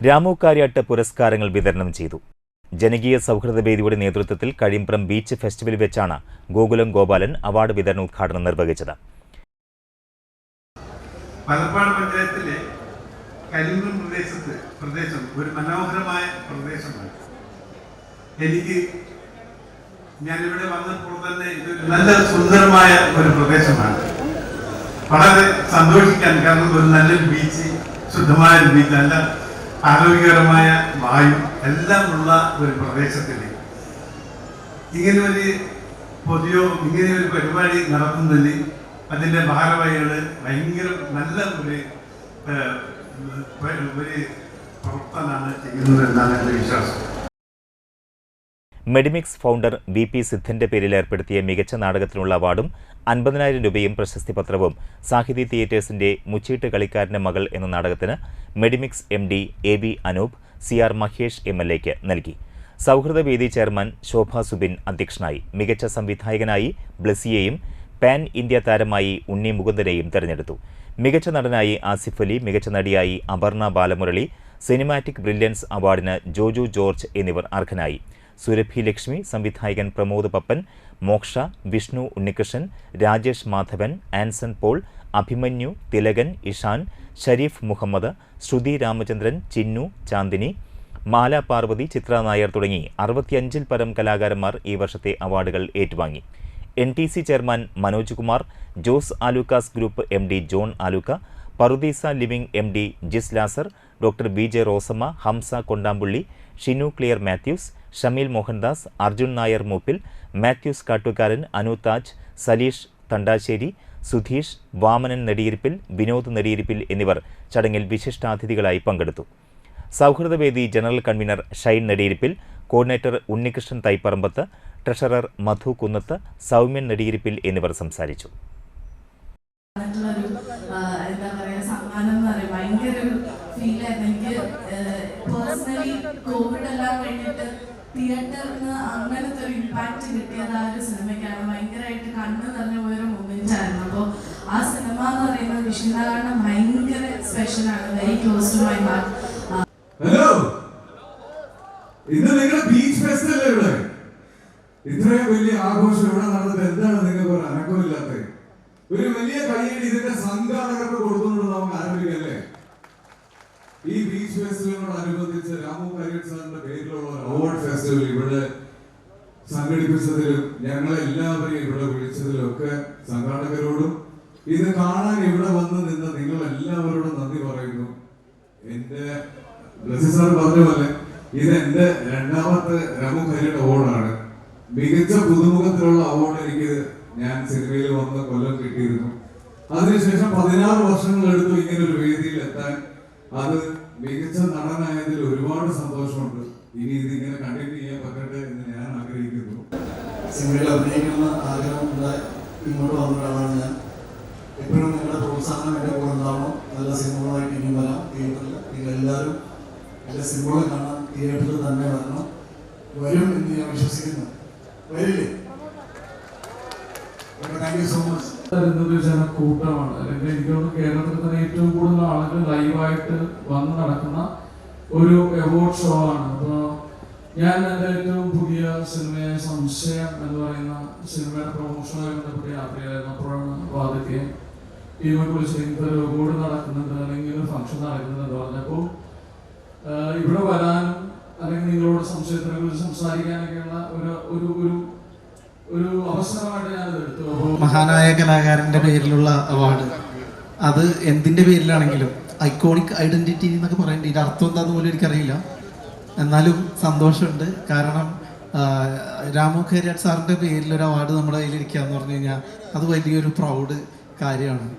രാമു കാര്യാട്ട് പുരസ്കാരങ്ങൾ വിതരണം ചെയ്തു. ജനകീയ സൗഹൃദ വേദിയുടെ നേതൃത്വത്തിൽ കഴിമ്പ്രം ബീച്ച് ഫെസ്റ്റിവൽ വെച്ചാണ് ഗോകുലം ഗോപാലൻ അവാർഡ് വിതരണ ഉദ്ഘാടനം നിർവഹിച്ചത്. മലപ്പാട് പഞ്ചായത്തിലെ കരിമ്പൂർ പ്രദേശത്ത് പ്രദേശം ഒരു മനോഹരമായ പ്രദേശമാണ്. എനിക്ക് ഞാനിവിടെ വന്നപ്പോൾ തന്നെ ഇതൊരു നല്ല സുന്ദരമായ ഒരു പ്രദേശമാണ്. വളരെ സന്തോഷിക്കാൻ കാരണം ഒരു നല്ലൊരു ബീച്ച് ശുദ്ധമായ ഒരു ബീച്ച് നല്ല ആരോഗ്യകരമായ വായു എല്ലാം ഉള്ള ഒരു പ്രദേശത്തിൽ ഇങ്ങനെ ഒരു പൊതുയോ ഇങ്ങനെ ഒരു പരിപാടി നടത്തുന്നതിന് അതിന്റെ ഭാരവാഹികൾ ഭയങ്കര നല്ല ഒരു ഒരു പ്രവർത്തനമാണ് ചെയ്യുന്നത് എന്നാണ് എന്റെ വിശ്വാസം. മെഡിമിക്സ് ഫൗണ്ടർ വി പി സിദ്ധന്റെ പേരിൽ ഏർപ്പെടുത്തിയ മികച്ച നാടകത്തിനുള്ള അവാർഡും അൻപതിനായിരം രൂപയും പ്രശസ്തി പത്രവും സാഹിതി തിയേറ്റേഴ്സിന്റെ മുച്ചീട്ട് കളിക്കാരന്റെ മകൾ എന്ന നാടകത്തിന് Medimix M D A B Anoop C R Mahesh M L എക്ക് നൽകി. സൗഹൃദവേദി ചെയർമാൻ ശോഭ സുബിൻ അധ്യക്ഷനായി. മികച്ച സംവിധായകനായി ബ്ലസിയെയും പാൻ ഇന്ത്യ താരമായി ഉണ്ണി മുകുന്ദനെയും തെരഞ്ഞെടുത്തു. മികച്ച നടനായി ആസിഫ് അലി മികച്ച നടിയായി അപർണ ബാലമുരളി സിനിമാറ്റിക് ബ്രില്യൻസ് അവാർഡിന് ജോജു ജോർജ് എന്നിവർ അർഹനായി. സുരഭി ലക്ഷ്മി സംവിധായകൻ പ്രമോദ് പപ്പൻ മോക്ഷ വിഷ്ണു ഉണ്ണികൃഷ്ണൻ രാജേഷ് മാധവൻ ആൻസൺ പോൾ അഭിമന്യു തിലകൻ ഇഷാൻ ഷരീഫ് മുഹമ്മദ് ശ്രുതി രാമചന്ദ്രൻ ചിന്നു ചാന്ദിനി മാല പാർവതി ചിത്ര നായർ തുടങ്ങി അറുപത്തിയഞ്ചിൽ പരം കലാകാരന്മാർ ഈ വർഷത്തെ അവാർഡുകൾ ഏറ്റുവാങ്ങി. N T C chairman Manoj Kumar Jos Alukkas group M D John Alukka Parudeesa living M D Jis Lazar doctor B J Rosamma Hamsa Kondampully Shinu Clear Mathews Shameel Mohandas Arjun Nair Mooppil Mathews Kattukaran Anu Taj Saleesh Thandassery Sudheesh Vamanan Nediyirippil Vinod Nediyirippil എന്നിവർ ചടങ്ങിൽ വിശിഷ്ടാതിഥികളായി പങ്കെടുത്തു. Sauhrudavedi general convener Shine Nediyiruppil coordinator Unnikrishnan Thaiparambath treasurer Madhu Kunnath Soumyan Nediyiruppil എന്നിവർ സംസാരിച്ചു ആയിട്ടുള്ളൊരു, ആ, എന്താ പറയാ സമ്മാനം എന്ന് പറയും ഭയങ്കര ഒരു ഫീലായിരുന്നു എനിക്ക് പേഴ്സണലി കോവിഡ് എല്ലാം കഴിഞ്ഞിട്ട് തിയേറ്ററിന് അങ്ങനത്തെ ഒരു ഇമ്പാക്റ്റ് കിട്ടിയത് ആ ഒരു സിനിമയ്ക്കാണ്. ഭയങ്കരമായിട്ട് കണ്ണു നിറഞ്ഞ പോയൊരു മൊമെന്റ് ആയിരുന്നു. അപ്പോൾ ആ സിനിമ എന്ന് പറയുന്നത് വിഷ്ണുനാരായണൻ ഭയങ്കര സ്പെഷ്യൽ ആണ്. Very close to my heart hello ഇന്ന് നിങ്ങൾ ബീച്ച് ഫെസ്റ്റ് അല്ലേ ഇവിടെ? ഇത്രയും വലിയ ആഘോഷം ഇവിടെ നടന്നത് എന്താണ് നിങ്ങൾക്ക് ഒരു അനക്കമില്ലാത്തത്? ഒരു വലിയ കൈയടി ഇതിന്റെ സംഘാടകർക്ക് കൊടുക്കുന്നുണ്ട് നമുക്ക് ആരംഭിക്കല്ലേ ഈ ബീച്ച് ഫെസ്റ്റിവലിനോടനുബന്ധിച്ച് രാമു കരിയർ സാറിന്റെ പേരിലുള്ള അവാർഡ് ഫെസ്റ്റിവൽ ഇവിടെ സംഘടിപ്പിച്ചതിലും ഞങ്ങളെ എല്ലാവരെയും ഇവിടെ വിളിച്ചതിലും ഒക്കെ സംഘാടകരോടും ഇത് കാണാൻ ഇവിടെ വന്ന് നിന്ന് നിങ്ങൾ എല്ലാവരോടും നന്ദി പറയുന്നു. എന്റെ ബ്ലസി സാർ പറഞ്ഞ പോലെ ഇത് എന്റെ രണ്ടാമത്തെ രമു കരിയുടെ അവാർഡാണ്. മികച്ച പുതുമുഖത്തിലുള്ള അവാർഡ് എനിക്ക് ഞാൻ സിനിമയിൽ വന്ന കൊല്ലം കിട്ടിയിരുന്നു. അതിനുശേഷം പതിനാറ് വർഷങ്ങൾ എടുത്തു ഇങ്ങനെ ഒരു വേദിയിൽ എത്താൻ അത് മികച്ച നടനായതിൽ ഒരുപാട് സന്തോഷമുണ്ട്. ഇനി ഇതിങ്ങനെ കണ്ടിന്യൂ ചെയ്യാൻ പറ്റട്ടെ എന്ന് ഞാൻ ആഗ്രഹിക്കുന്നു. സിനിമയിൽ അഭിനയിക്കുന്ന ആഗ്രഹം ഇങ്ങോട്ട് വന്ന ഒരാളാണ് ഞാൻ. എപ്പോഴും നിങ്ങളുടെ പ്രോത്സാഹനം എന്റെ കൂടെ ഉണ്ടാവണം. നല്ല സിനിമകളായിട്ട് ഇനിയും വരാം. തിയേറ്ററിൽ നിങ്ങൾ എല്ലാവരും എന്റെ സിനിമകൾ കാണാൻ തിയേറ്ററിൽ തന്നെ വരണം. വരും എന്ന് ഞാൻ വിശ്വസിക്കുന്നു. വരില്ലേ? ജനക്കൂട്ടമാണ് അല്ലെങ്കിൽ എനിക്ക് തോന്നുന്നു കേരളത്തിൽ തന്നെ ഏറ്റവും കൂടുതൽ ആളുകൾ ലൈവായിട്ട് വന്ന് നടക്കുന്ന ഒരു അവാർഡ് ഷോ ആണ്. അപ്പോൾ ഞാൻ എന്റെ ഏറ്റവും പുതിയ സിനിമയായ സംശയം എന്ന് പറയുന്ന സിനിമയുടെ പ്രൊമോഷനുമായി ബന്ധപ്പെട്ട് യാത്രയായിരുന്നു. അപ്പോഴാണ് വാദിക്കുകയും ടീമെ വിളിച്ച് ഇങ്ങനത്തെ ഒരു അവാർഡ് നടക്കുന്നുണ്ട് അല്ലെങ്കിൽ ഫംഗ്ഷൻ നടക്കുന്നുണ്ട് പറഞ്ഞപ്പോൾ ഇവിടെ വരാനും അല്ലെങ്കിൽ നിങ്ങളോട് സംശയത്തിനെ കുറിച്ച് സംസാരിക്കാനൊക്കെയുള്ള ഒരു ഒരു ഒരു ഒരു ഞാൻ മഹാനായ കലാകാരന്റെ പേരിലുള്ള അവാർഡ്. അത് എന്തിന്റെ പേരിലാണെങ്കിലും ഐക്കോണിക് ഐഡന്റിറ്റി എന്നൊക്കെ പറയേണ്ടി. ഇതിന്റെ അർത്ഥം എന്താന്ന് പോലും എനിക്കറിയില്ല. എന്നാലും സന്തോഷമുണ്ട്. കാരണം രാമു ഖേരിയാട് സാറിന്റെ പേരിൽ ഒരു അവാർഡ് നമ്മുടെ കയ്യിലിരിക്കുക എന്ന് പറഞ്ഞു കഴിഞ്ഞാൽ അത് വലിയൊരു പ്രൗഡ് കാര്യമാണ്.